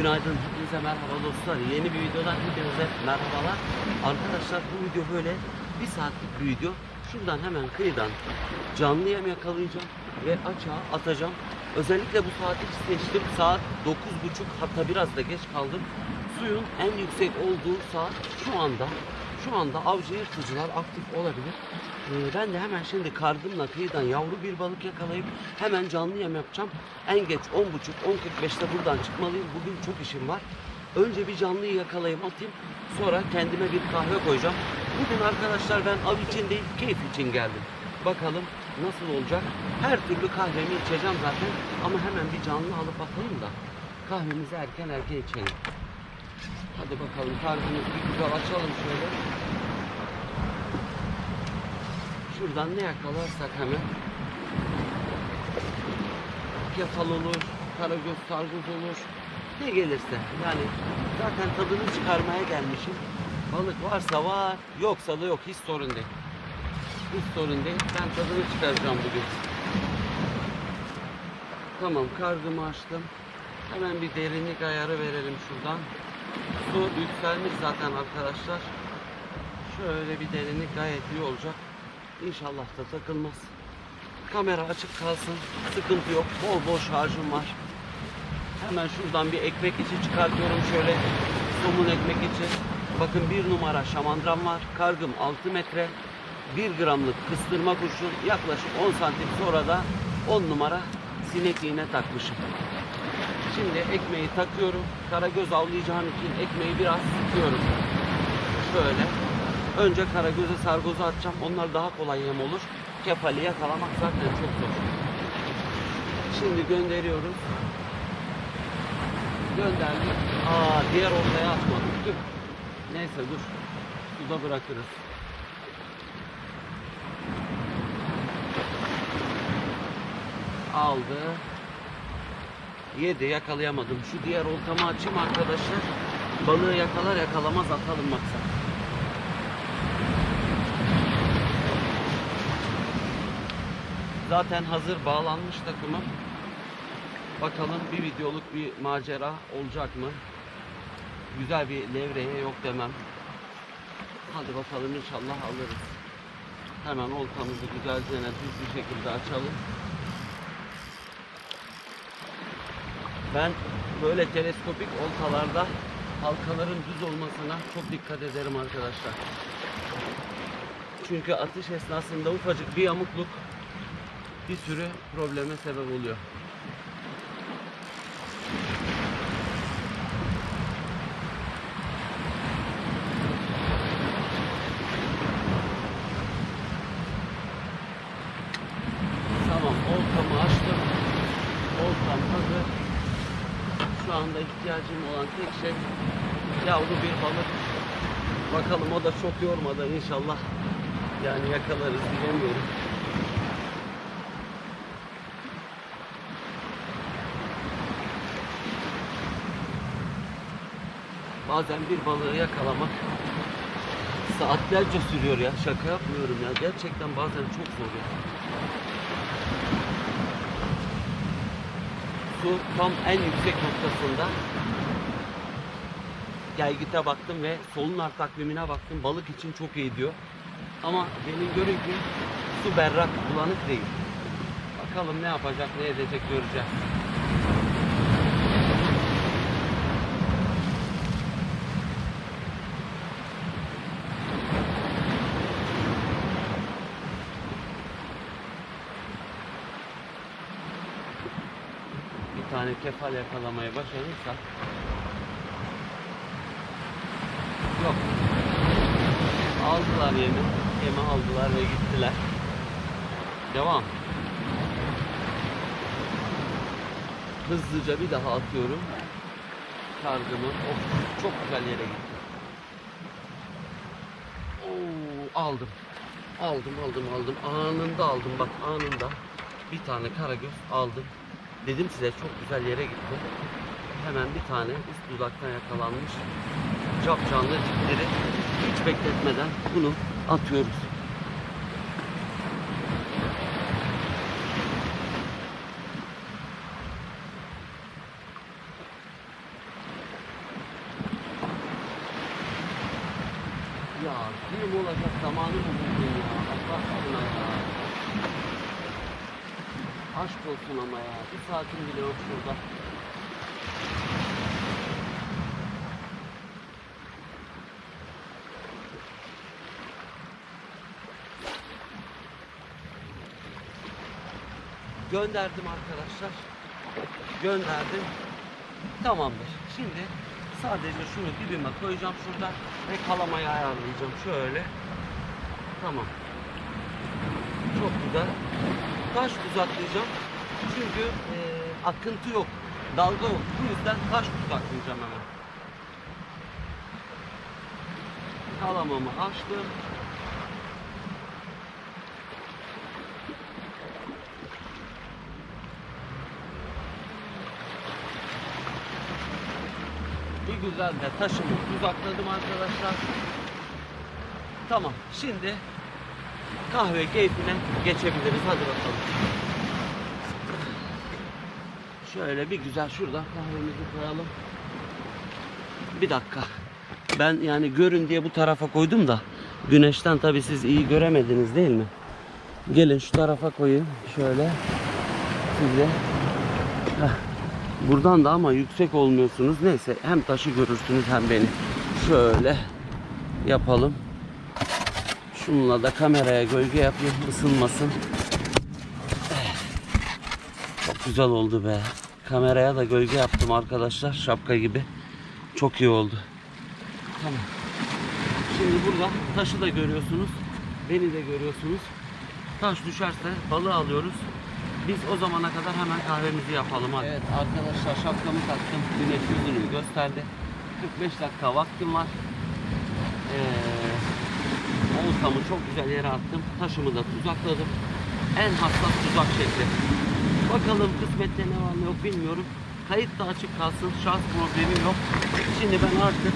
Günaydın, hepinize merhaba dostlar. Yeni bir videodan hepinize merhabalar. Arkadaşlar bu video böyle bir saatlik bir video. Şuradan hemen kıyıdan canlı yem yakalayacağım ve açığa atacağım. Özellikle bu saati seçtim. Saat 9.30 hatta biraz da geç kaldım. Suyun en yüksek olduğu saat şu anda. Şu anda avcı yırtıcılar aktif olabilir. Ee, ben de hemen şimdi kardımla kıyıdan yavru bir balık yakalayıp hemen canlı yem yapacağım. En geç 10.30-10.45'te buradan çıkmalıyım. Bugün çok işim var. Önce bir canlıyı yakalayayım atayım. Sonra kendime bir kahve koyacağım. Bugün arkadaşlar ben av için değil keyif için geldim. Bakalım nasıl olacak. Her türlü kahvemi içeceğim zaten. Ama hemen bir canlı alıp atayım da kahvemizi erken erken içelim. Hadi bakalım karnımızı bir güzel açalım şöyle. Şuradan ne yakalarsak hemen. Kefal olur, karagöz, sargız olur. Ne gelirse. Yani zaten tadını çıkarmaya gelmişim. Balık varsa var, yoksa da yok. Hiç sorun değil. Hiç sorun değil. Ben tadını çıkaracağım bugün. Tamam kargımı açtım. Hemen bir derinlik ayarı verelim şuradan. Su yükselmiş zaten arkadaşlar. Şöyle bir derinlik gayet iyi olacak. İnşallah da takılmaz. Kamera açık kalsın. Sıkıntı yok. Bol bol şarjım var. Hemen şuradan bir ekmek içi çıkartıyorum şöyle. Somun ekmek içi. Bakın bir numara şamandram var. Kargım 6 metre. 1 gramlık kıstırma kurşun. Yaklaşık 10 santim sonra da 10 numara sinek iğne takmışım. Şimdi ekmeği takıyorum. Karagöz avlayacağım için ekmeği biraz sıkıyorum. Şöyle. Önce karagöze sargozu atacağım. Onlar daha kolay yem olur. Kefali yakalamak zaten çok zor. Şimdi gönderiyoruz. Gönderdik. Aa diğer ortaya atmadık. Dur. Neyse dur. Suda bırakırız. Aldı. Yedi yakalayamadım. Şu diğer oltamı açayım arkadaşlar. Balığı yakalar yakalamaz atalım maksat. Zaten hazır bağlanmış takımım. Bakalım bir videoluk bir macera olacak mı? Güzel bir levreye yok demem. Hadi bakalım inşallah alırız. Hemen oltamızı güzelce düz bir şekilde açalım. Ben böyle teleskopik oltalarda halkaların düz olmasına çok dikkat ederim arkadaşlar. Çünkü atış esnasında ufacık bir yamukluk bir sürü probleme sebep oluyor. Tamam, oltamı açtım. Oltam hazır. Şu anda ihtiyacım olan tek şey yavru bir balık. Bakalım o da çok yormadan inşallah yani yakalarız bilemiyorum. Bazen bir balığı yakalamak saatlerce sürüyor ya. Şaka yapmıyorum ya. Gerçekten bazen çok zor ya. Su tam en yüksek noktasında. Gelgite baktım ve solunlar takvimine baktım. Balık için çok iyi diyor. Ama benim görün su berrak, bulanık değil. Bakalım ne yapacak, ne edecek göreceğiz. Tane kefal yakalamaya başarırsak. Yok. Aldılar yemi. Yemi aldılar ve gittiler. Devam. Hızlıca bir daha atıyorum. Kargımı of çok güzel yere gitti. Oo, aldım. Aldım aldım aldım. Anında aldım. Bak anında bir tane karagöz aldım Dedim size çok güzel yere gitti. Hemen bir tane üst dudaktan yakalanmış cap canlı cipleri hiç bekletmeden bunu atıyoruz. zamanı mı buldun ya? Allah aşkına ya. Aşk olsun ama ya. Bir saatin bile yok şurada. Gönderdim arkadaşlar. Gönderdim. Tamamdır. Şimdi sadece şunu dibime koyacağım şurada ve kalamayı ayarlayacağım. Şöyle. Tamam. Çok güzel. Taş tuzaklayacağım. Çünkü eee, akıntı yok. Dalga yok. Bu yüzden taş tuzaklayacağım hemen. Kalamamı açtım. Bir güzel de taşımı uzakladım arkadaşlar. Tamam. Şimdi kahve keyfine geçebiliriz. Hadi bakalım. Şöyle bir güzel şuradan kahvemizi koyalım. Bir dakika. Ben yani görün diye bu tarafa koydum da güneşten tabii siz iyi göremediniz değil mi? Gelin şu tarafa koyayım. Şöyle size. Buradan da ama yüksek olmuyorsunuz. Neyse hem taşı görürsünüz hem beni. Şöyle yapalım. Şununla da kameraya gölge yapayım ısınmasın. Çok güzel oldu be. Kameraya da gölge yaptım arkadaşlar şapka gibi. Çok iyi oldu. Tamam. Şimdi burada taşı da görüyorsunuz. Beni de görüyorsunuz. Taş düşerse balığı alıyoruz. Biz o zamana kadar hemen kahvemizi yapalım hadi. Evet arkadaşlar şapkamı taktım. Güneş yüzünü gösterdi. 45 dakika vaktim var. Ee, oltamı çok güzel yere attım. Taşımı da tuzakladım. En hassas tuzak şekli. Bakalım kısmette ne var ne yok bilmiyorum. Kayıt da açık kalsın. Şans problemim yok. Şimdi ben artık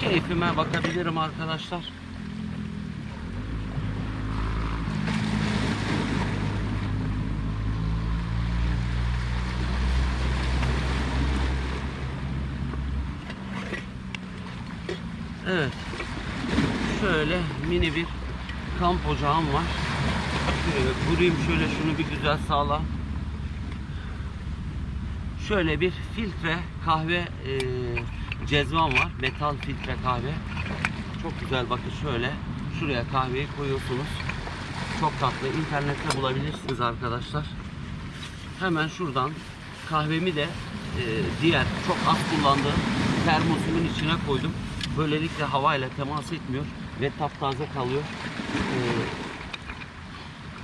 keyfime bakabilirim arkadaşlar. Evet. Şöyle mini bir kamp ocağım var. Kurayım şöyle şunu bir güzel sağlam. Şöyle bir filtre kahve e, cezvam var. Metal filtre kahve. Çok güzel bakın şöyle. Şuraya kahveyi koyuyorsunuz. Çok tatlı. İnternette bulabilirsiniz arkadaşlar. Hemen şuradan kahvemi de e, diğer çok az kullandığım termosumun içine koydum. Böylelikle havayla temas etmiyor ve taptaze kalıyor. E,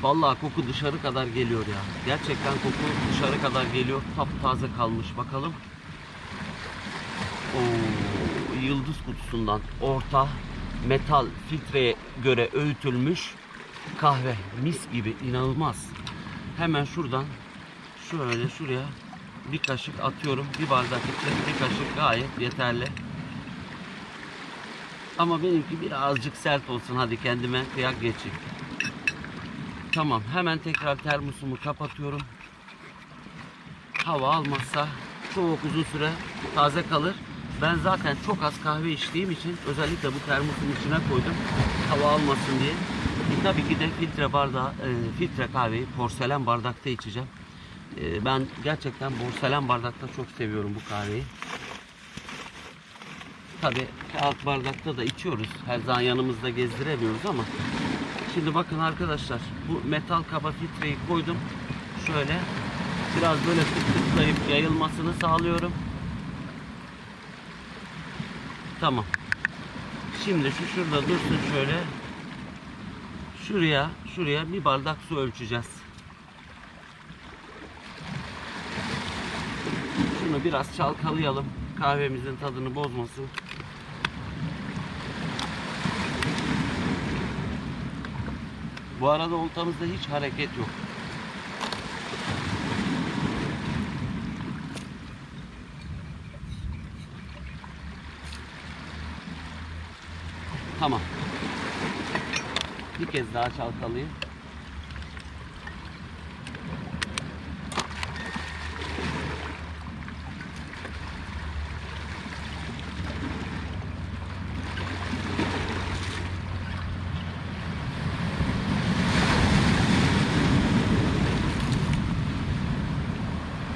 vallahi koku dışarı kadar geliyor ya. Gerçekten koku dışarı kadar geliyor. Taptaze kalmış. Bakalım. Oo, yıldız kutusundan orta metal filtreye göre öğütülmüş kahve. Mis gibi inanılmaz. Hemen şuradan şöyle şuraya bir kaşık atıyorum. Bir bardak için bir kaşık gayet yeterli. Ama benimki birazcık sert olsun. Hadi kendime kıyak geçeyim. Tamam. Hemen tekrar termosumu kapatıyorum. Hava almazsa çok uzun süre taze kalır. Ben zaten çok az kahve içtiğim için özellikle bu termosun içine koydum. Hava almasın diye. E, tabii ki de filtre bardağı, e, filtre kahveyi porselen bardakta içeceğim. E, ben gerçekten porselen bardakta çok seviyorum bu kahveyi. Tabii kağıt bardakta da içiyoruz. Her zaman yanımızda gezdiremiyoruz ama şimdi bakın arkadaşlar bu metal kaba filtreyi koydum. Şöyle biraz böyle tık tıklayıp yayılmasını sağlıyorum. Tamam. Şimdi şu şurada dursun şöyle. Şuraya, şuraya bir bardak su ölçeceğiz. Şunu biraz çalkalayalım. Kahvemizin tadını bozmasın. Bu arada oltamızda hiç hareket yok. Tamam. Bir kez daha çalkalayayım.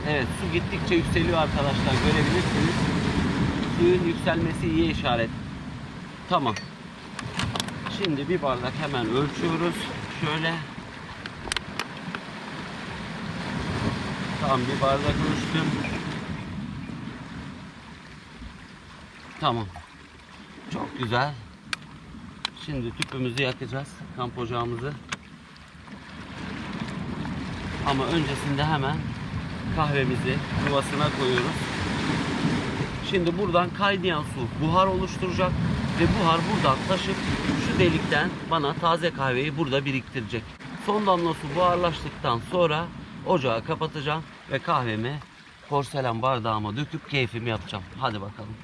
Evet su gittikçe yükseliyor arkadaşlar görebilirsiniz. Suyun yükselmesi iyi işaret. Tamam. Şimdi bir bardak hemen ölçüyoruz. Şöyle. Tamam bir bardak ölçtüm. Tamam. Çok güzel. Şimdi tüpümüzü yakacağız. Kamp ocağımızı. Ama öncesinde hemen kahvemizi yuvasına koyuyoruz. Şimdi buradan kaynayan su buhar oluşturacak ve buhar buradan taşıp şu delikten bana taze kahveyi burada biriktirecek. Son damla su buharlaştıktan sonra ocağı kapatacağım ve kahvemi porselen bardağıma döküp keyfimi yapacağım. Hadi bakalım.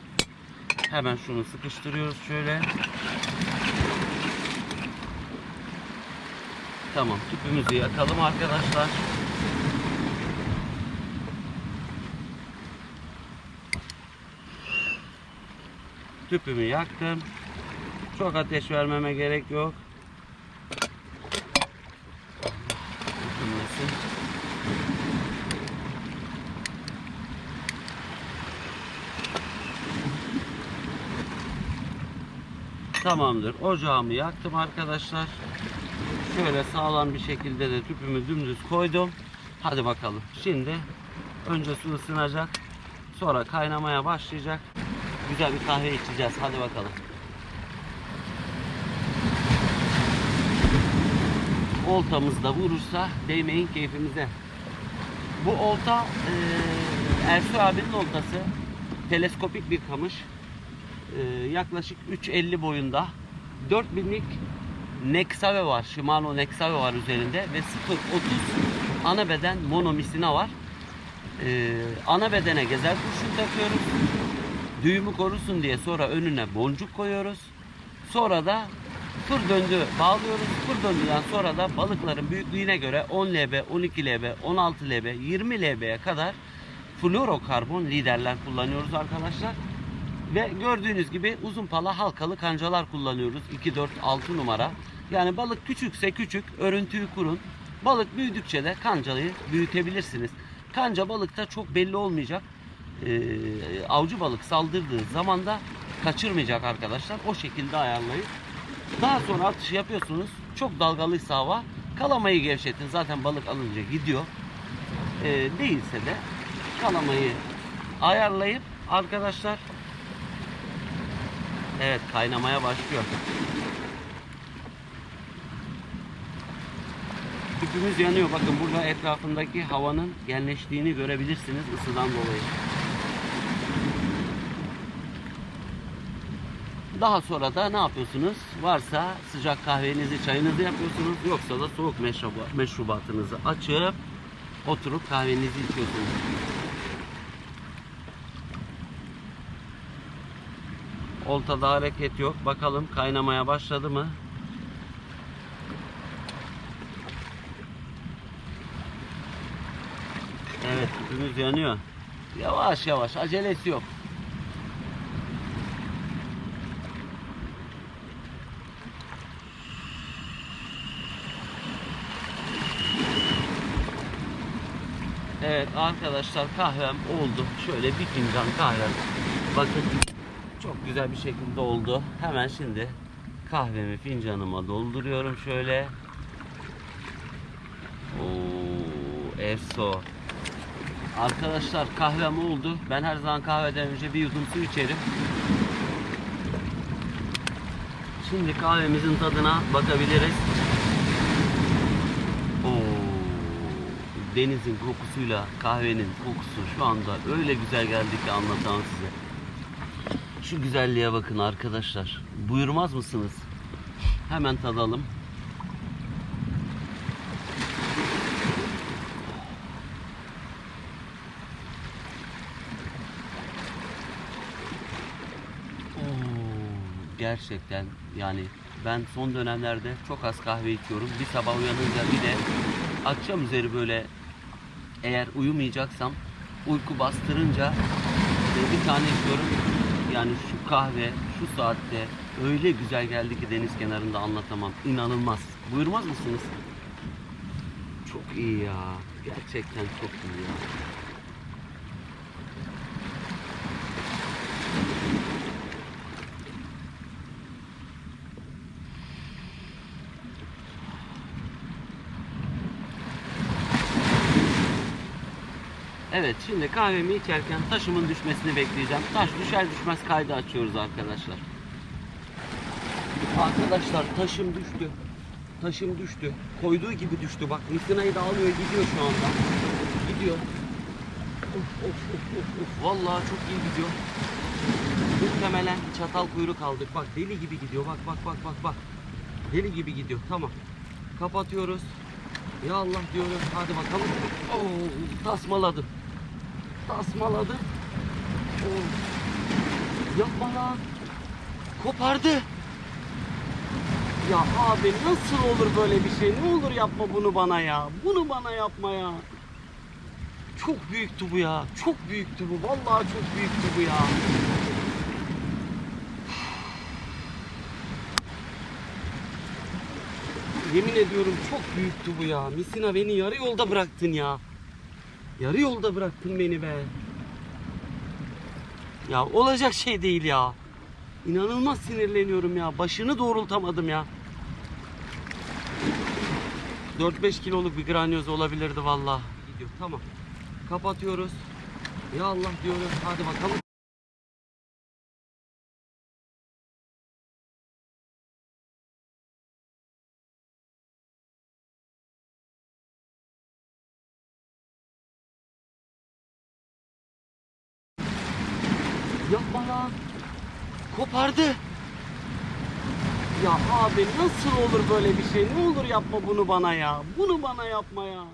Hemen şunu sıkıştırıyoruz şöyle. Tamam tüpümüzü yakalım arkadaşlar. Tüpümü yaktım. Çok ateş vermeme gerek yok. Tamamdır. Ocağımı yaktım arkadaşlar. Şöyle sağlam bir şekilde de tüpümü dümdüz koydum. Hadi bakalım. Şimdi önce su ısınacak. Sonra kaynamaya başlayacak. Güzel bir kahve içeceğiz. Hadi bakalım. Oltamızda vurursa değmeyin keyfimize. Bu olta eee Ersoy abinin oltası. Teleskopik bir kamış. Eee, yaklaşık 3.50 boyunda. 4000'lik Nexave var. Shimano Nexave var üzerinde ve 0.30 ana beden monomisina var. Ee, ana bedene gezer kurşun takıyoruz. Düğümü korusun diye sonra önüne boncuk koyuyoruz. Sonra da fır döndü bağlıyoruz. Fır döndüden sonra da balıkların büyüklüğüne göre 10 lb, 12 lb, 16 lb, 20 lb'ye kadar fluorokarbon liderler kullanıyoruz arkadaşlar. Ve gördüğünüz gibi uzun pala halkalı kancalar kullanıyoruz. 2, 4, 6 numara. Yani balık küçükse küçük, örüntüyü kurun. Balık büyüdükçe de kancayı büyütebilirsiniz. Kanca balıkta çok belli olmayacak. Ee, avcı balık saldırdığı zaman da kaçırmayacak arkadaşlar. O şekilde ayarlayıp daha sonra atış yapıyorsunuz. Çok dalgalıysa hava kalamayı gevşetin. Zaten balık alınca gidiyor. Ee, değilse de kalamayı ayarlayıp arkadaşlar Evet kaynamaya başlıyor. Tüpümüz yanıyor. Bakın burada etrafındaki havanın genleştiğini görebilirsiniz ısıdan dolayı. Daha sonra da ne yapıyorsunuz? Varsa sıcak kahvenizi, çayınızı yapıyorsunuz. Yoksa da soğuk meşruba- meşrubatınızı açıp oturup kahvenizi içiyorsunuz. Oltada hareket yok. Bakalım kaynamaya başladı mı? Evet tüpümüz yanıyor. Yavaş yavaş acelesi yok. Evet arkadaşlar kahvem oldu. Şöyle bir fincan kahvem. Bakın çok güzel bir şekilde oldu. Hemen şimdi kahvemi fincanıma dolduruyorum şöyle. Oo, Efso. Arkadaşlar kahvem oldu. Ben her zaman kahveden önce bir yudum su içerim. Şimdi kahvemizin tadına bakabiliriz. Oo, denizin kokusuyla kahvenin kokusu şu anda öyle güzel geldi ki anlatamam size. Şu güzelliğe bakın arkadaşlar. Buyurmaz mısınız? Hemen tadalım. Gerçekten yani ben son dönemlerde çok az kahve içiyorum. Bir sabah uyanınca bir de akşam üzeri böyle eğer uyumayacaksam uyku bastırınca e, bir tane içiyorum. Yani şu kahve şu saatte öyle güzel geldi ki deniz kenarında anlatamam. İnanılmaz. Buyurmaz mısınız? Çok iyi ya. Gerçekten çok iyi ya. Evet şimdi kahvemi içerken taşımın düşmesini bekleyeceğim. Taş düşer düşmez kaydı açıyoruz arkadaşlar. Arkadaşlar taşım düştü. Taşım düştü. Koyduğu gibi düştü. Bak misinayı da alıyor gidiyor şu anda. Gidiyor. Of of of of. Vallahi çok iyi gidiyor. Muhtemelen çatal kuyruk aldık. Bak deli gibi gidiyor. Bak bak bak bak bak. Deli gibi gidiyor. Tamam. Kapatıyoruz. Ya Allah diyoruz. Hadi bakalım. Oo, tasmaladım. Tasmaladım. Oo. Yapma lan. Kopardı. Ya abi nasıl olur böyle bir şey? Ne olur yapma bunu bana ya. Bunu bana yapma ya. Çok büyüktü bu ya. Çok büyüktü bu. Vallahi çok büyüktü bu ya. Yemin ediyorum çok büyüktü bu ya. Misina beni yarı yolda bıraktın ya. Yarı yolda bıraktın beni be. Ya olacak şey değil ya. İnanılmaz sinirleniyorum ya. Başını doğrultamadım ya. 4-5 kiloluk bir granyoz olabilirdi vallahi. Gidiyor tamam. Kapatıyoruz. Ya Allah diyoruz. Hadi bakalım. Kopardı. Ya abi nasıl olur böyle bir şey? Ne olur yapma bunu bana ya. Bunu bana yapma ya.